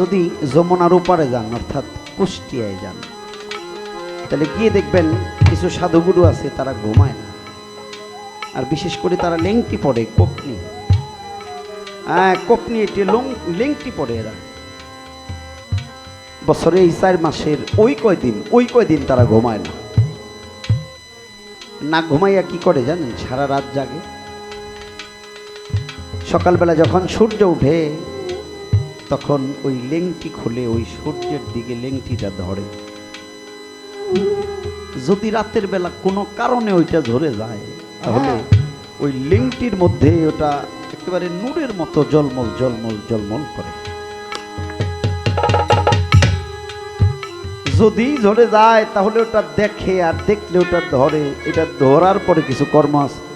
যদি যমুনার ওপারে যান, অর্থাৎ কুষ্টিয়ায় যান, তাহলে গিয়ে দেখবেন কিছু সাধুগুরু আছে, তারা ঘুমায় না। আর বিশেষ করে তারা লেংটি পড়ে কোপনি। হ্যাঁ কোপনি এটি লেংটি পড়ে এরা। বছরে এই চার মাসের ওই কয়দিন ওই কয়দিন তারা ঘুমায় না। না ঘুমাইয়া কি করে জানেন? সারা রাত জাগে। সকালবেলা যখন সূর্য উঠে তখন ওই লেংটি খুলে ওই সূর্যের দিকে লেংটিটা ধরে। যদি রাতের বেলা কোনো কারণে ওইটা ধরে যায় তাহলে ওই লিঙ্কটির মধ্যে ওটা একেবারে নূরের মতো জলমল জলমল জলমল করে। যদি ধরে যায় তাহলে ওটা দেখে আর দেখলে ওটা ধরে। এটা ধরার পরে কিছু কর্ম আছে।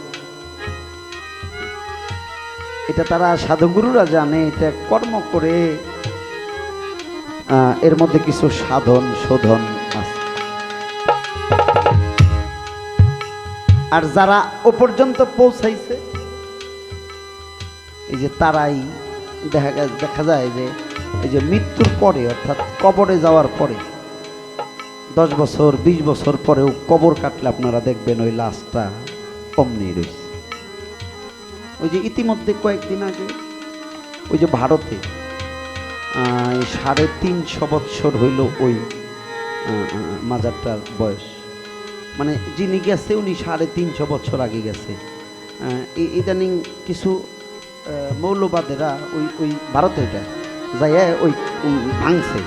এটা তারা সাধুগুরুরা জানে, এটা কর্ম করে। এর মধ্যে কিছু সাধন, শোধন আছে। আর যারা ও পর্যন্ত পৌঁছাইছে, এই যে তারাই দেখা দেখা যায় যে এই যে মৃত্যুর পরে, অর্থাৎ কবরে যাওয়ার পরে, দশ বছর, বিশ বছর পরেও কবর কাটলে আপনারা দেখবেন ওই লাশটা অমনি রয়েছে। ওই যে ইতিমধ্যে কয়েকদিন আগে, ওই যে ভারতে সাড়ে তিনশো বৎসর হইল ওই মাজারটার বয়স। মানে যিনি গেছে, উনি সাড়ে তিনশো বছর আগে গেছে। ইদানিং কিছু মৌলবাদেরা ওই ওই ভারতে ওইটা যাইয়া ওই ভাঙছে।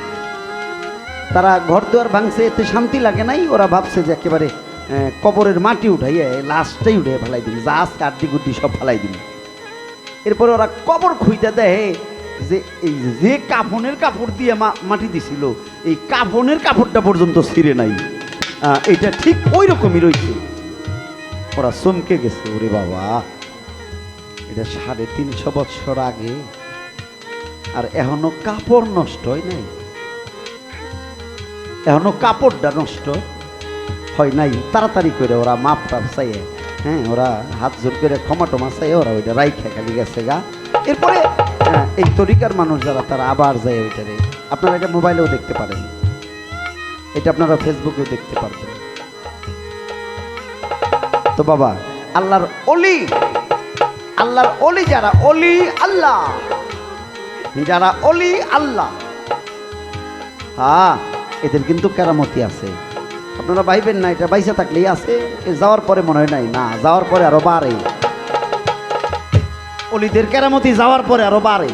তারা ঘর দুয়ার ভাঙছে, এতে শান্তি লাগে নাই, ওরা ভাবছে যে একেবারে কবরের মাটি উঠাইয়ে লাশটাই উঠে ফেলাই দিন যা কাটি গুড্ডি সব ফেলাই দিন এরপরে ওরা কবর খুঁজতে দেয় যে এই যে কাফনের কাপড় দিয়ে মাটি দিছিল, এই কাফনের কাপড়টা পর্যন্ত ছিঁড়ে নাই। এটা ঠিক ওই রকমই রয়েছে ওরা চমকে গেছে, ওরে বাবা, এটা সাড়ে তিনশো বছর আগে, আর এখনও কাপড় নষ্ট হয় নাই। এখনও কাপড়টা নষ্ট হয় নাই তাড়াতাড়ি করে ওরা মাপ টাপ চাইয়ে হ্যাঁ ওরা হাত জোর করে ক্ষমা টমা চাইয়ে ওরা ওইটা রাইখা খালি গেছে গা। এরপরে হ্যাঁ, এই তরিকার মানুষ যারা তারা আবার যায় ওইটারে আপনারা এটা মোবাইলেও দেখতে পারেন। এটা আপনারা ফেসবুকেও দেখতে পারবেন। তো বাবা আল্লাহর অলি আল্লাহর অলি যারা অলি আল্লাহ। যারা অলি আল্লাহ। হ্যাঁ এদের কিন্তু কেরামতি আছে। আপনারা ভাইবেন না, এটা বাইসা থাকলেই আছে। যাওয়ার পরে মনে হয় নাই, না, যাওয়ার পরে আরও বাড়ে। অলিদের কেরামতি যাওয়ার পরে আরও বাড়ে।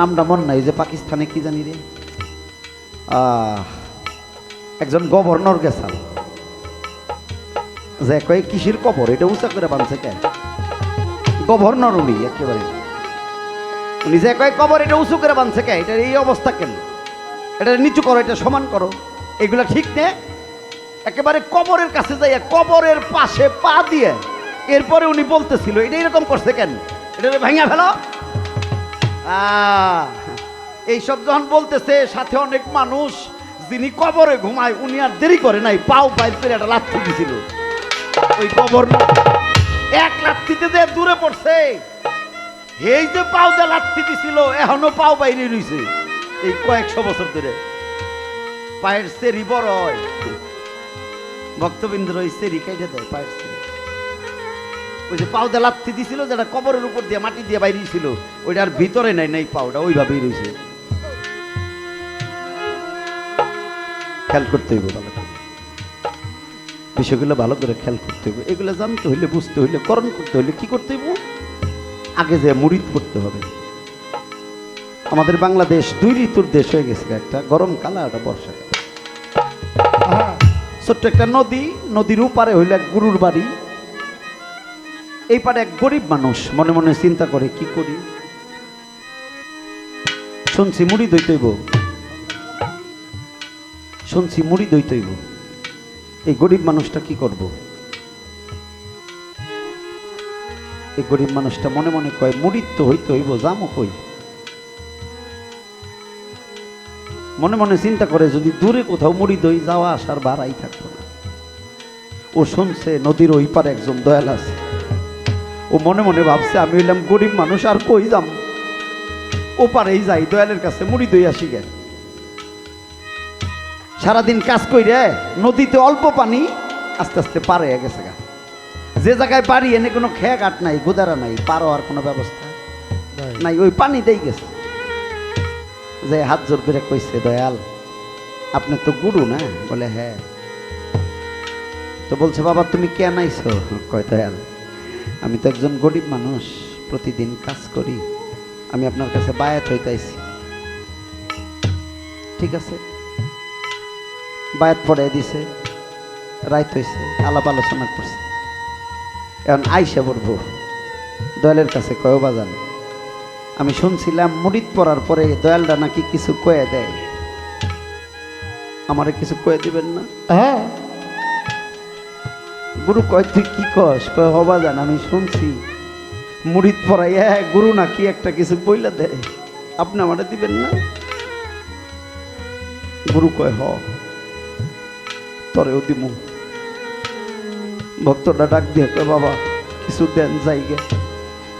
নামটা মন নাই যে পাকিস্তানে কি জানি রে। একজন গভর্নর গেছাল যে কয়, কিসের কবর? এটা উঁচা করে বানছে কে? গভর্নর উনি, একেবারে। উনি যে কয়, কবর এটা উঁচু করে বানছে কে? এটার এই অবস্থা কেন? এটা নিচু করো, এটা সমান করো। এগুলা ঠিক নে? একেবারে কবরের কাছে যাইয়া কবরের পাশে পা দিয়ে এরপরে উনি বলতেছিল, এটা এরকম করছে কেন? এটা ভাঙা ফেলো। এইসব যখন বলতেছে, সাথে অনেক মানুষ যিনি কবরে ঘুমায়, উনি আর দেরি করে নাই, পাও বাইর করে একটা লাথি দিছিল। ওই কবর এক লাথিতে যে দূরে পড়ছে, এই যে পাও যে লাথি দিছিল, এখনও পাও বাইরে রইছে। এই কয়েকশো বছর ধরে। পায়ের সেরি বড় ভক্তবিন্দুর ওই সেরি কেটে দেয় পায়ের সেরি। ওই যে পাউদা লাথি দিছিল, যেটা কবরের উপর দিয়ে মাটি দিয়ে বাইরে ছিল ওইটা আর ভিতরে নাই নাই পাউডা ওইভাবেই রয়েছে। খেয়াল করতে হইব ভালো বিষয়গুলো ভালো করে খেয়াল করতে হইব। এগুলো জানতে হইলে, বুঝতে হইলে, করণ করতে হইলে কি করতে হইব? আগে যে মুড়িদ করতে হবে। আমাদের বাংলাদেশ দুই ঋতুর দেশ হয়ে গেছে একটা গরমকাল আর একটা বর্ষাকাল। ছোট্ট একটা নদী, নদীর উপারে হইল এক গুরুর বাড়ি। এই পারে এক গরিব মানুষ মনে মনে চিন্তা করে, কি করি? শুনছি মুড়ি দইতইব শুনছি মুড়ি দইতইব এই গরিব মানুষটা কি করব? এই গরিব মানুষটা মনে মনে কয়, মুড়ির তো হইতে হইব জামো কই? মনে মনে চিন্তা করে যদি দূরে কোথাও মুড়ি দই যাওয়া আসার ভাড়াই থাকতো না। ও শুনছে নদীর ওই পারে একজন দয়াল আছে। ও মনে মনে ভাবছে আমি হইলাম গরিব মানুষ আর কই যাম? ওপারেই যাই দয়ালের কাছে মুড়ি দই আসি গে সারাদিন কাজ কইরে নদীতে অল্প পানি আস্তে আস্তে পারে গেছে গা। যে জায়গায় পারি এনে কোনো খেয়া কাট নাই গুদারা নাই পারো আর কোনো ব্যবস্থা নাই ওই পানি দেই গেছে। যে হাত জোর করে কইছে, দয়াল, আপনি তো গুরু না? বলে হ্যাঁ। তো বলছে, বাবা, তুমি কেন আইছো? কয়, দয়াল, আমি তো একজন গরিব মানুষ, প্রতিদিন কাজ করি, আমি আপনার কাছে বায়াত হইতে আইছি ঠিক আছে। বায়াত পড়ে দিছে, রাইত হইছে, আলাপ আলোচনা করছে। এখন আইসা পড়ব। দয়ালের কাছে কয় বাজান আমি শুনছিলাম মুড়িদ পড়ার পরে দয়ালটা নাকি কিছু কয়ে দেয়। আমারে কিছু কয়ে দিবেন না? হ্যাঁ। গুরু কয় তুই কি কস? কয় হবা জান আমি শুনছি। মুড়িদ পড়াই হ্যাঁ গুরু নাকি একটা কিছু বইলা দেয়। আপনি আমারে দিবেন না? গুরু কয় হ তরেও দিমু। ভক্তটা ডাক দিয়ে কয় বাবা কিছু দেন যাইগে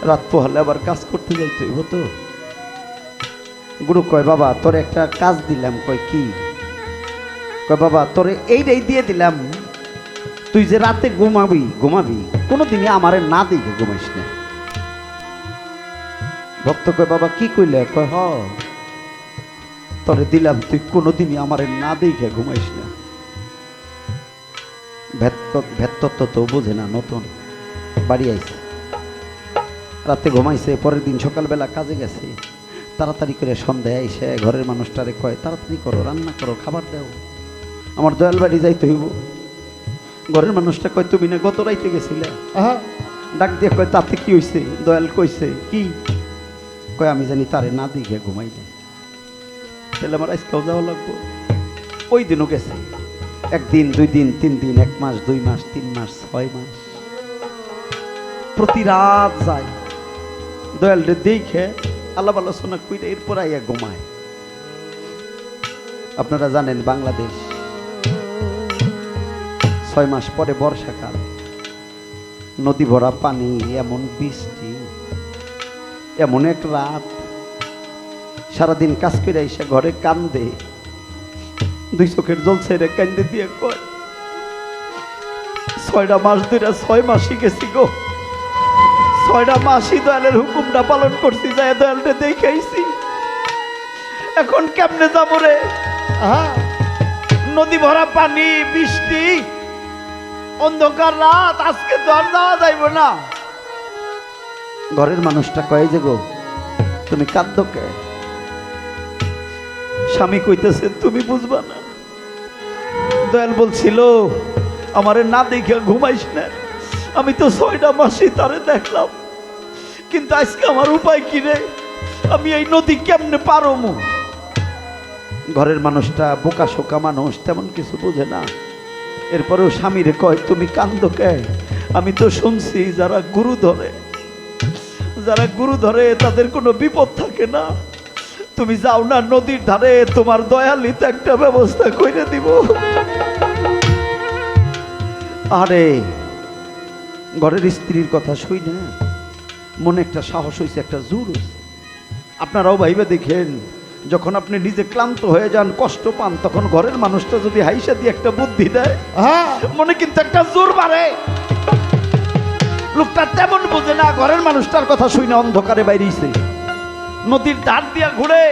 রাত পোহালে আবার কাজ করতে যাইতে হইব তো। গুরু কয়, বাবা, তোর একটা কাজ দিলাম। কয়, কি? কয়, বাবা, তোরে এইটাই দিয়ে দিলাম। তুই যে রাতে ঘুমাবি ঘুমাবি, কোনোদিনই আমারে না দেখে ঘুমাইস না। ভক্ত কয়, বাবা, কি কইলে? কয়, হ, তরে দিলাম, তুই কোনোদিনই আমারে না দেখে ঘুমাইস না। ভেত্তত্ব তো বোঝে না, নতুন বাড়ি আইছে। রাতে ঘুমাইছে পরের দিন সকালবেলা কাজে গেছে। তাড়াতাড়ি করে সন্ধ্যায় এসে ঘরের মানুষটারে কয় তাড়াতাড়ি করো রান্না করো খাবার দাও। আমার দয়াল বাড়ি যাইতে হইব। ঘরের মানুষটা কয় তুমি না গত রাইতে গেছিলে? ডাক দিয়ে কয় তাতে কি হইছে? দয়াল কইছে কি? কয় আমি জানি তারে না দিকে ঘুমাই না তাহলে আমার আজকেও যাওয়া লাগবো। ওই দিনও গেছে। একদিন দুই দিন তিন দিন এক মাস দুই মাস তিন মাস ছয় মাস। প্রতি রাত যায়। দয়াল রে দেখে আলাপ আলোচনা কইরে এরপর আইয়া ঘুমায়। আপনারা জানেন বাংলাদেশ ছয় মাস পরে বর্ষাকাল। নদী ভরা পানি, এমন বৃষ্টি, এমন এক রাত। সারাদিন কাজ করে এসে ঘরে কান্দে। দুই চোখের জল ছেড়ে কান্দে দিয়ে কয়, ছয়টা মাস ধরে ছয় মাসই গেছি গো। ছয়টা মাসি দয়ালের হুকুমটা পালন করছি যায় দয়ালটা দেখাইছি। এখন কেমনে যাব রে? নদী ভরা পানি, বৃষ্টি, অন্ধকার রাত, আজকে আর যাওয়া যাইব না। ঘরের মানুষটা কয়ে যে গো, তুমি কাঁদ্য কে? স্বামী কইতেছে, তুমি বুঝবা না। দয়াল বলছিল, আমারে না দেখে ঘুমাইস না। আমি তো ছয়টা মাসই তারে দেখলাম। কিন্তু আজকে আমার উপায় কি রে? আমি এই নদী কেমনে পারমু ঘরের মানুষটা বোকা শোকা মানুষ, তেমন কিছু বোঝে না। এরপরেও স্বামীরে কয়, তুমি কান্দ কে? আমি তো শুনছি যারা গুরু ধরে। যারা গুরু ধরে, তাদের কোনো বিপদ থাকে না। তুমি যাও না নদীর ধারে, তোমার দয়ালিতে একটা ব্যবস্থা করে দিব। আরে ঘরের স্ত্রীর কথা শুই না মনে একটা সাহস হয়েছে একটা জোর হয়েছে আপনারাও ভাইবে দেখেন যখন আপনি নিজে ক্লান্ত হয়ে যান কষ্ট পান তখন ঘরের মানুষটা যদি হাইসা দিয়ে একটা বুদ্ধি দেয় হ্যাঁ। মনে কিন্তু একটা জোর বাড়ে। লোকটা তেমন বোঝে না ঘরের মানুষটার কথা শুই না অন্ধকারে বাইরেছে নদীর ধার দিয়া ঘুরে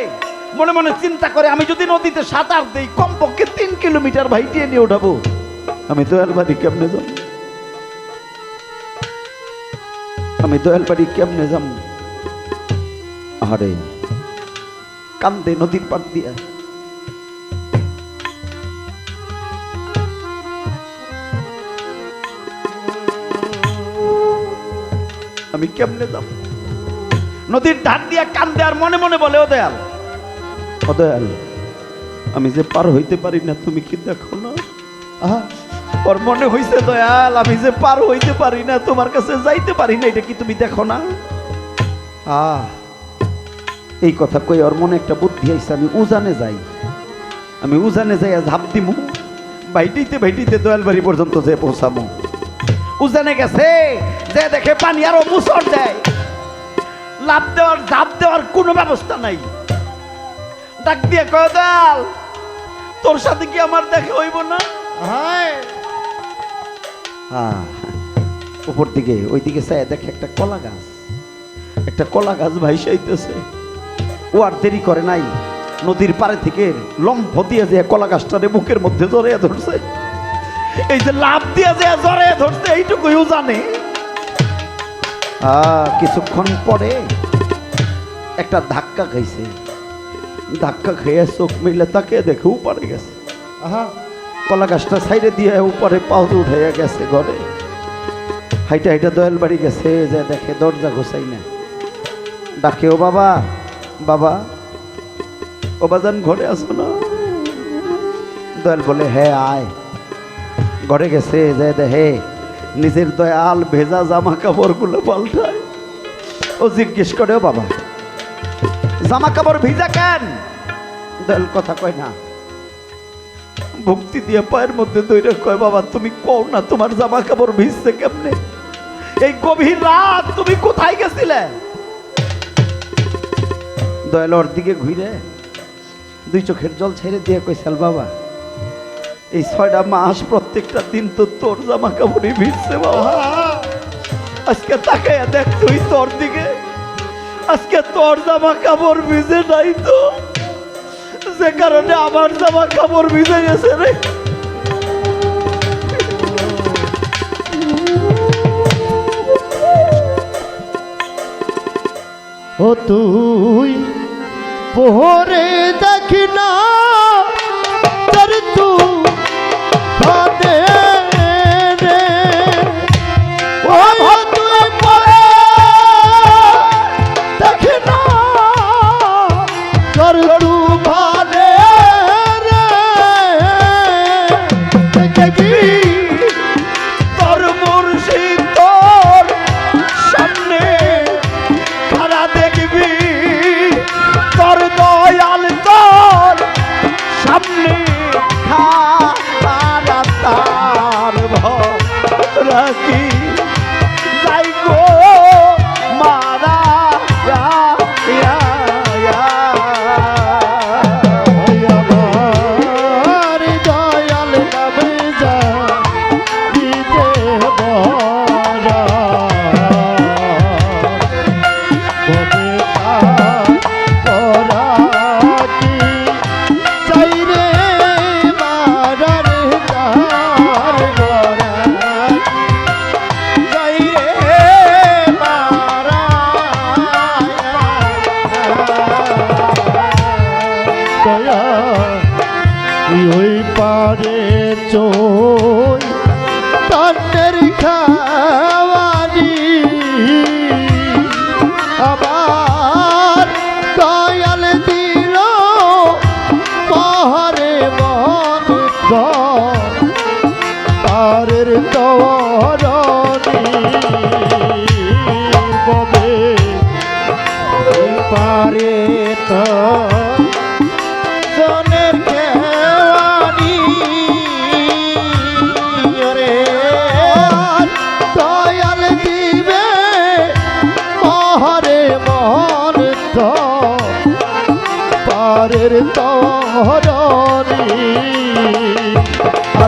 মনে মনে চিন্তা করে আমি যদি নদীতে সাঁতার দিই কমপক্ষে তিন কিলোমিটার ভাইটিয়ে নিয়ে উঠাবো। আমি দয়াল বাড়ি কেমনে যাব? আমি দয়াল বাড়ি কেমনে যাব আরে কান্দে নদীর পাড় দিয়া। আমি কেমনে যাব নদীর ধার দিয়া কান্দে আর মনে মনে বলে, ও দয়াল ও দয়াল, আমি যে পার হইতে পারি না, তুমি কি দেখো না? হ্যাঁ ওর মনে হইছে, দয়াল, আমি যে পার হইতে পারি না, তোমার কাছে যাইতে পারি না, এটা কি তুমি দেখো না? আহ এই কথা কই, ওর মনে একটা বুদ্ধি আইছে, আমি উজানে যাই। আমি উজানে যাই ঝাঁপ দিমু। ভাইটিতে ভাইটিতে দয়াল বাড়ি পর্যন্ত যে পৌঁছামু। উজানে গেছে, যে দেখে পানি আরও মুসর দেয়। লাভ দেওয়ার, ঝাঁপ দেওয়ার কোনো ব্যবস্থা নাই। ডাক দিয়ে কয় দাল তোর সাথে কি আমার দেখা হইব না? হ্যাঁ উপর দিকে ওই দিকে চাই দেখে একটা কলা গাছ। একটা কলা গাছ ভাইসাইতেছে ও আর দেরি করে নাই। নদীর পাড়ে থেকে লম্ফ দিয়ে যে কলা গাছটারে বুকের মধ্যে জড়িয়ে ধরছে। এই যে লাভ দিয়ে যে জড়িয়ে ধরছে, এইটুকুই জানে। কিছুক্ষণ পরে একটা ধাক্কা খাইছে। ধাক্কা খেয়ে চোখ মিলে তাকে দেখে উপরে গেছে। আহা কলা গাছটা সাইডে দিয়ে উপরে পাউজ উঠে গেছে ঘরে। হাইটা হাইটা দয়াল বাড়ি গেছে যে দেখে দরজা ঘুষাই না। ডাকে, ও বাবা বাবা, ও বাজান ঘরে আসো না? দয়াল বলে হ্যাঁ আয়। ঘরে গেছে যে দেখে নিজের দয়াল ভেজা জামা কাপড়গুলো পাল্টায়। ও জিজ্ঞেস করে, ও বাবা জামা কাপড় ভিজা কেন? দয়াল কথা কয় না। ভক্তি দিয়ে পায়ের মধ্যে দৈরে কয়, বাবা, তুমি কও না তোমার জামা কাপড় ভিজছে কেমনে? এই গভীর রাত তুমি কোথায় গেছিলে? দয়ালর দিকে ঘুরে দুই চোখের জল ছেড়ে দিয়ে কইসাল বাবা, এই ছয়টা মাস প্রত্যেকটা দিন তো তোর জামা কাপড়ই ভিজছে, বাবা। আজকে তাকাইয়া দেখ তুই তোর দিকে। আজকে তোর জামা কাপড় ভিজে নাই তো। যে কারণে আমার জামা কাপড় ভিজে গেছে রে। ও তুই পোহরে দেখি না তোর তু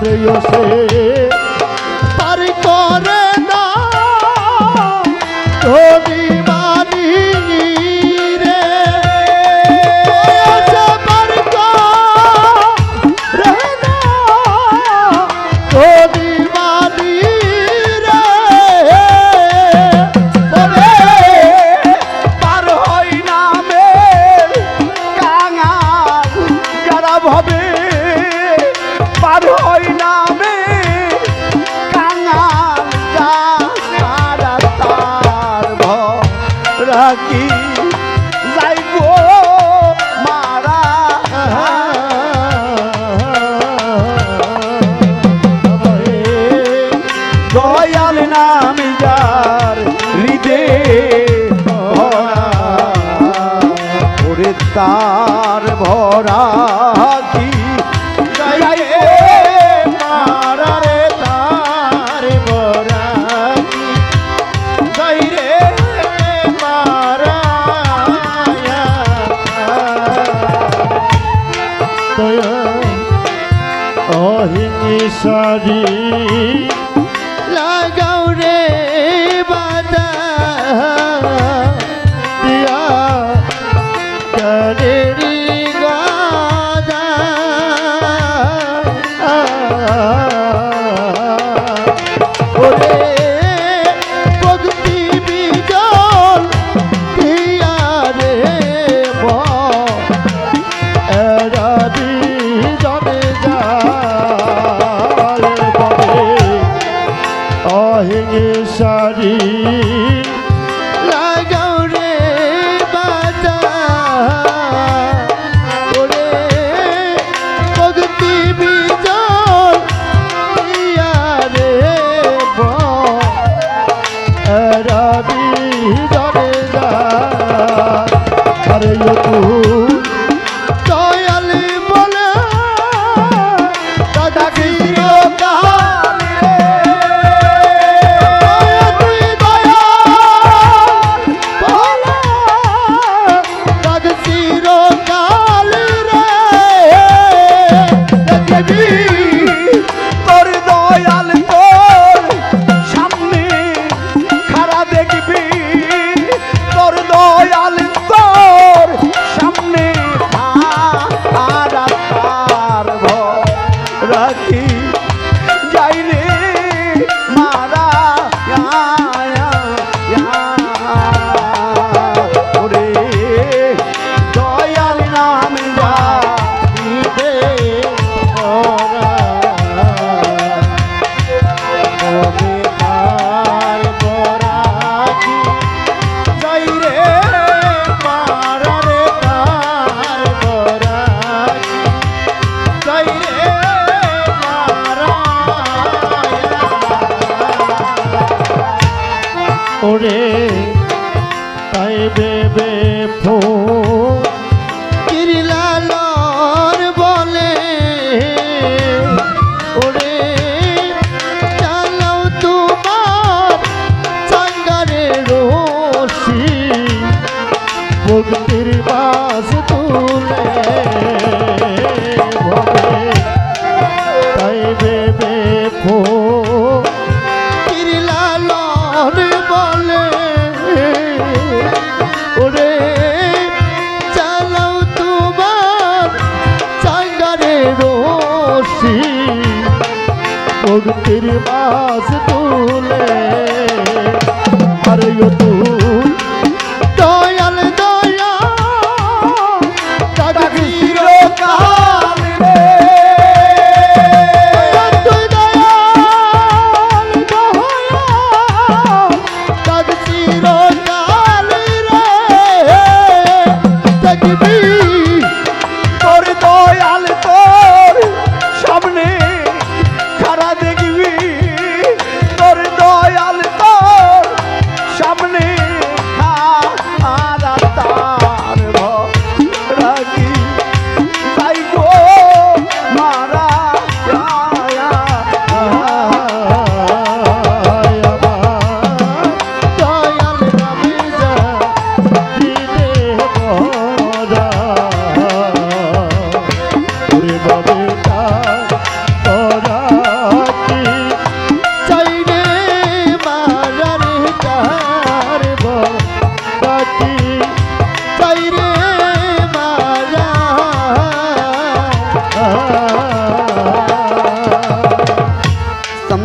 সে করে না। ওরে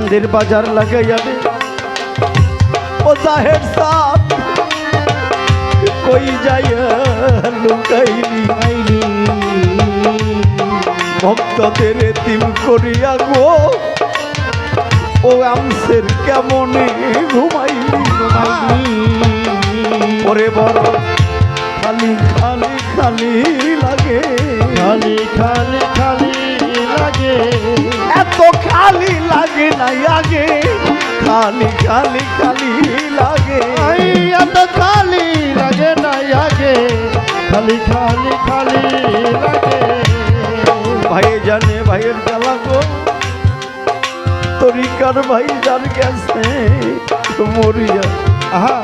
মন্দির বাজার লাগে যাবে ও সাহেব সাপ, কই যাই লুকাইলি? আইলি ভক্তদের তিম করিয়া গো, ও আমসের কেমনে ঘুমাইলি? ঘুমাইলি পরে বড় খালি খালি খালি লাগে। খালি খালি খালি লাগে এত খালি লাগে নাই আগে খালি খালি খালি লাগে। এত খালি লাগে নাই আগে খালি খালি খালি লাগে। ভাই জানে ভাইয়ের জ্বালা গো। তরিকার ভাই যার গেছে মরিয়া। আহা।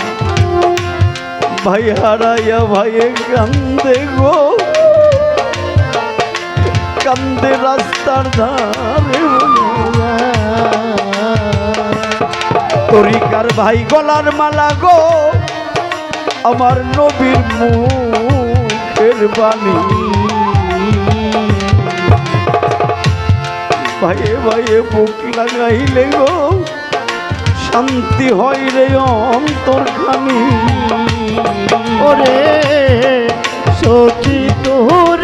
ভাই হারাইয়া ভাইয়ের কান্দে গো। কান্দে রাস্তার ধারে তরিকার ভাই গলার মালা গো, আমার নবীর মুখের বাণী। ভাইয়ে ভাইয়ে বুক লাগাইলে গো, শান্তি হয় রে অন্তর খানি। ওরে, সখী তোরা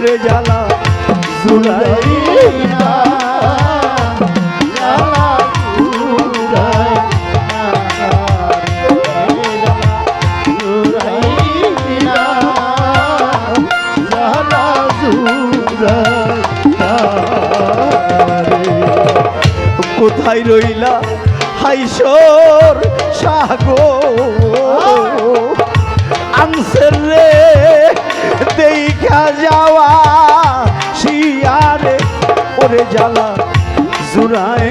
ওরে জ্বালা জুড়াইয়া কোথায় রইলা হাইসর সাগো আনসের রে দেখা যাওয়া শিয়ারে ওরে জ্বালা জুড়াই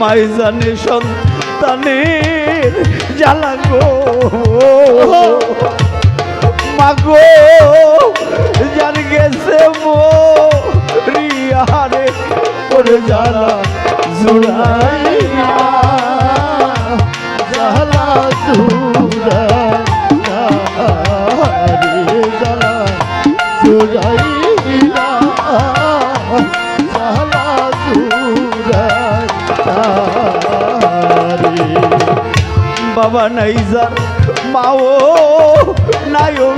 মাইজানে সন্তানের জ্বালা গো। মাগো যার গেছে রিয়ারে ওরে জ্বালা জুড়াইয়া বাবা নাইজার মাও নাইও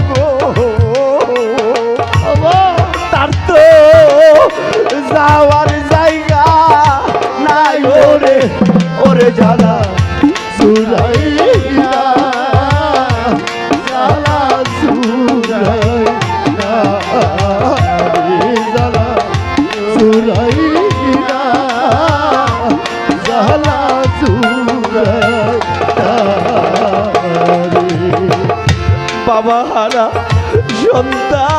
যাওয়ার জায়গা নাই ওরে ওরে জ্বালা সুরাইয়া জালা সুরাইয়া রে জালা সুরাইয়া জালা বাবা হারা সন্তান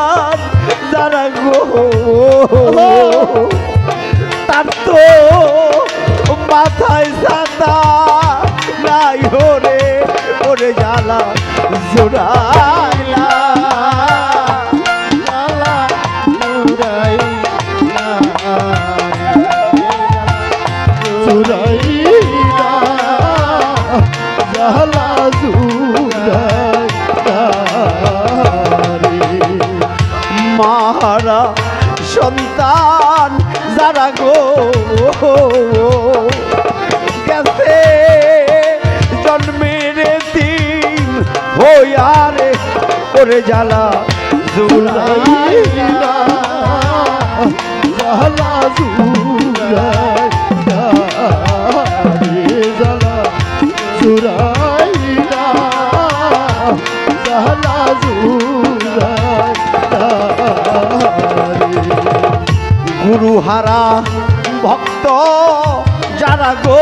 ওরে জ্বালা, জুলাই সুরাইয়া জালা সুরাইয়া রে জালা সুরাইয়া জালা সুরাইয়া গুরু হারা ভক্ত যারা গো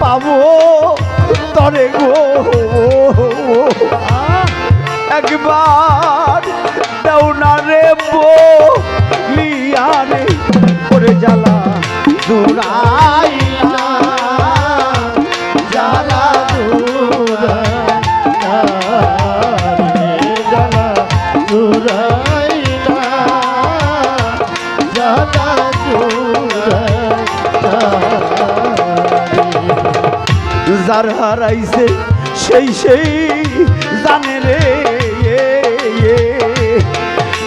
পাবো? তরে গো। একবার দাও না রে বো লিয়ারে করে জ্বালা জুড়াই যার হারাইছে সেই সেই জানে রে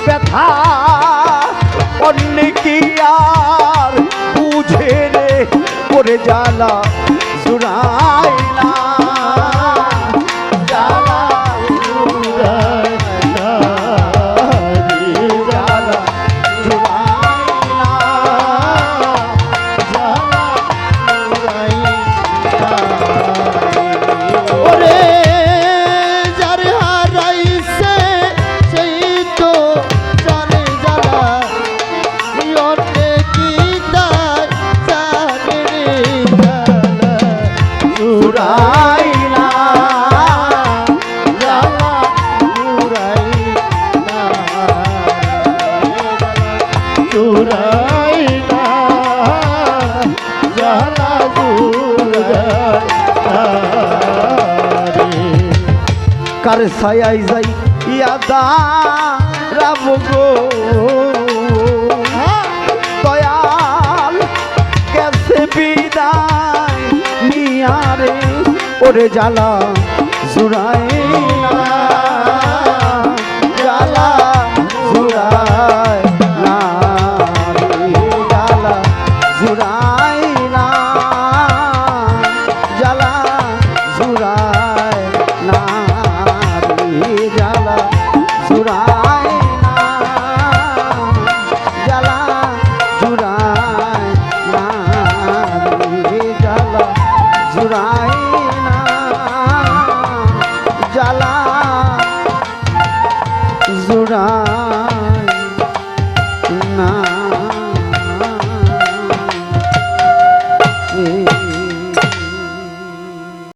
ব্যথা অন্য কি আর বুঝে রে করে জ্বালা ছায়াই যাই ইয়াদা রাম গো। দয়াল কেসে বিদায় নিয়ারে ওরে জ্বালা জুড়াই